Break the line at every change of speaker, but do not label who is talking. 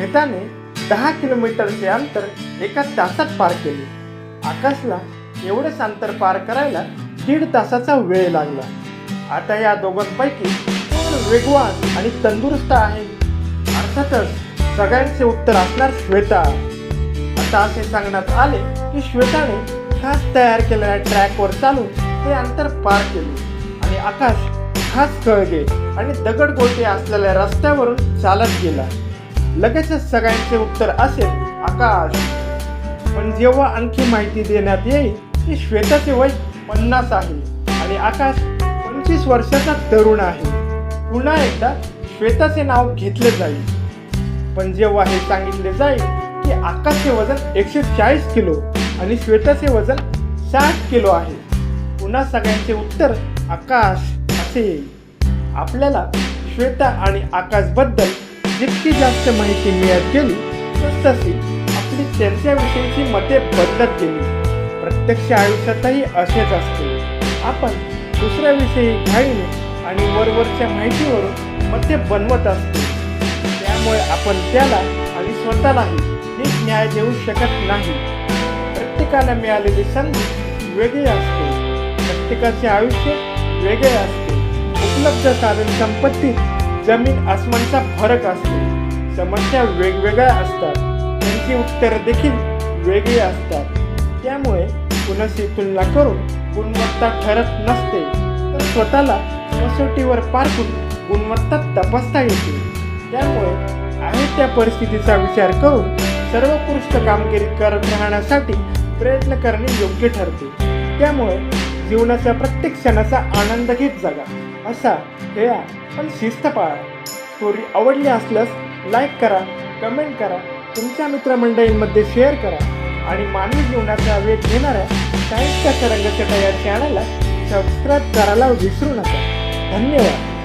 श्वेताने दहा किलोमीटरचे अंतर एका तासात पार केले. आकाशला एवढेच अंतर पार करायला दीड तासाचा वेळ लागला. आता या दोघांपैकी कोण वेगवान आणि तंदुरुस्त आहे? अर्थातच सगळ्यांचे उत्तर असणार श्वेता. आता असे सांगण्यात आले की श्वेताने खास तयार केलेल्या ट्रॅकवर चालून ते अंतर पार केले आणि आकाश खास कळगे आणि दगड गोटे असलेल्या रस्त्यावरून चालत गेला. लगेचच सगळ्यांचे उत्तर असेल आकाश. पण जेव्हा आणखी माहिती देण्यात येईल की श्वेताचे वय पन्नास आहे. आणि आकाश पंचवीस वर्षाचा तरुण आहे. पुन्हा एकदा श्वेताचे नाव घेतले जाईल. पण जेव्हा हे सांगितले जाईल की आकाशचे वजन एकशे चाळीस किलो आणि श्वेताचे वजन साठ किलो आहे पुन्हा सगळ्यांचे उत्तर आकाश असे येईल. आपल्याला श्वेता आणि आकाशबद्दल जितकी जास्त माहिती मिळत गेली तसतशी आपली त्यांच्याविषयीची मते बदलत गेली. प्रत्यक्ष आयुष्यातही असेच असते. आपण दुसऱ्याविषयी घाईने आणि वरवरच्या माहितीवरून मते बनवत असतो. त्यामुळे आपण त्याला आणि स्वतःलाही नीट न्याय देऊ शकत नाही. प्रत्येकाला मिळालेली संधी वेगळी असते. प्रत्येकाचे आयुष्य वेगळे असते. उपलब्ध साधन संपत्ती जमीन आसमानचा फरक असतो. समस्या वेगवेगळ्या असतात. त्यांची उत्तरं देखील वेगळी असतात. त्यामुळे कुणाशी तुलना करून गुणवत्ता ठरत नसते. तर स्वतःला कसोटीवर पारखून गुणवत्ता तपासता येते. त्यामुळे आहे त्या परिस्थितीचा विचार करून सर्वोत्कृष्ट कामगिरी करत राहण्यासाठी प्रयत्न करणे योग्य ठरते. त्यामुळे जीवनाच्या प्रत्येक क्षणाचा आनंद घेत जगा. असा खेळा पण शिस्त पाळा स्टोरी आवडली असल्यास लाईक करा कमेंट करा तुमच्या मित्रमंडळींमध्ये शेअर करा आणि मानवी जीवनाचा वेध घेणाऱ्या साहित्याच्या रंगचटा या चॅनलला सबस्क्राईब करायला विसरू नका. धन्यवाद.